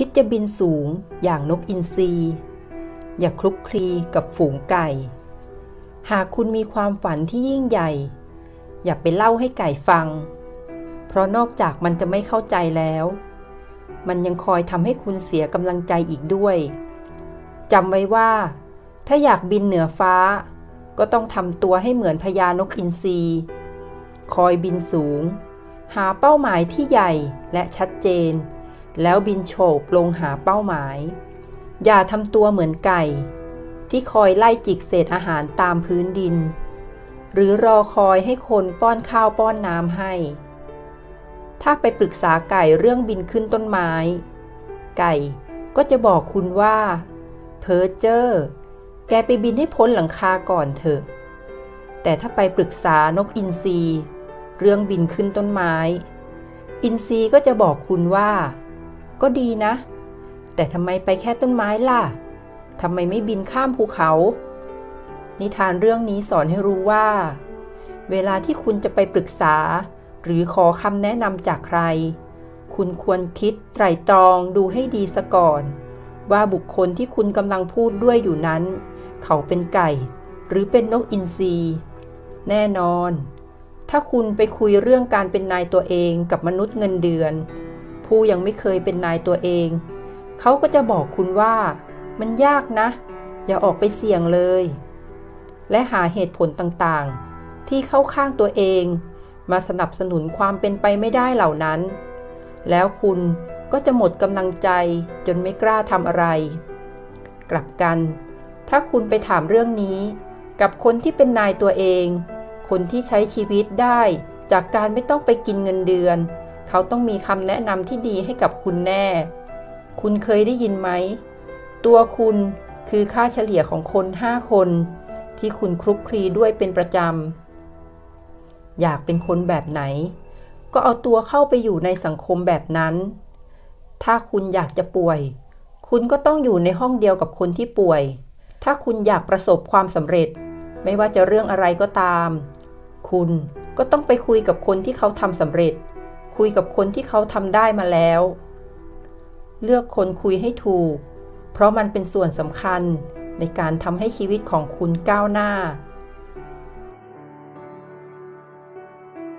คิดจะบินสูงอย่างนกอินทรีอย่าคลุกคลีกับฝูงไก่ หากคุณมีความฝันที่ยิ่งใหญ่ อย่าไปเล่าให้ไก่ฟัง เพราะนอกจากมันจะไม่เข้าใจแล้ว มันยังคอยทำให้คุณเสียกำลังใจอีกด้วยจำไว้ว่า ถ้าอยากบินเหนือฟ้า ก็ต้องทำตัวให้เหมือนพญานกอินทรีคอยบินสูง หาเป้าหมายที่ใหญ่และชัดเจน แล้วบินโฉบลงหาเป้าหมาย อย่าทำตัวเหมือนไก่ ที่คอยไล่จิกเศษอาหารตามพื้นดิน หรือรอคอยให้คนป้อนข้าวป้อนน้ำให้ ถ้าไปปรึกษาไก่เรื่องบินขึ้นต้นไม้ ไก่ก็จะบอกคุณว่าเพอเจอร์แกไปบินให้พ้นหลังคาก่อนเถอะ แต่ถ้าไปปรึกษานกอินทรีเรื่องบินขึ้นต้นไม้ อินทรีก็จะบอกคุณว่า ก็ดีนะ แต่ทำไมไปแค่ต้นไม้ล่ะทำไมไม่บินข้ามภูเขา นิทานเรื่องนี้สอนให้รู้ว่า เวลาที่คุณจะไปปรึกษา หรือขอคำแนะนำจากใคร คุณควรคิดไตร่ตรองดูให้ดีซะก่อน ว่าบุคคลที่คุณกำลังพูดด้วยอยู่นั้น เขาเป็นไก่ หรือเป็นนกอินทรีแน่นอน ถ้าคุณไปคุยเรื่องการเป็นนายตัวเองกับมนุษย์เงินเดือน ผู้ยังไม่เคยเป็นนายตัวเอง เขาก็จะบอกคุณว่า มันยากนะ อย่าออกไปเสี่ยงเลย และหาเหตุผลต่างๆ ที่เข้าข้างตัวเอง มาสนับสนุนความเป็นไปไม่ได้เหล่านั้น แล้วคุณก็จะหมดกำลังใจจนไม่กล้าทำอะไร กลับกัน ถ้าคุณไปถามเรื่องนี้ กับคนที่เป็นนายตัวเอง คนที่ใช้ชีวิตได้จากการไม่ต้องไปกินเงินเดือน เขาต้องมีคำแนะนำที่ดีให้กับคุณแน่ คุณเคยได้ยินไหม ตัวคุณคือค่าเฉลี่ยของคนห้าคน ที่คุณคลุกคลีด้วยเป็นประจำ อยากเป็นคนแบบไหน ก็เอาตัวเข้าไปอยู่ในสังคมแบบนั้น ถ้าคุณอยากจะป่วย คุณก็ต้องอยู่ในห้องเดียวกับคนที่ป่วย ถ้าคุณอยากประสบความสำเร็จ ไม่ว่าจะเรื่องอะไรก็ตาม คุณก็ต้องไปคุยกับคนที่เขาทำสำเร็จ คุยกับคนที่เขาทำได้มาแล้ว เลือกคนคุยให้ถูก เพราะมันเป็นส่วนสำคัญในการทำให้ชีวิตของคุณก้าวหน้า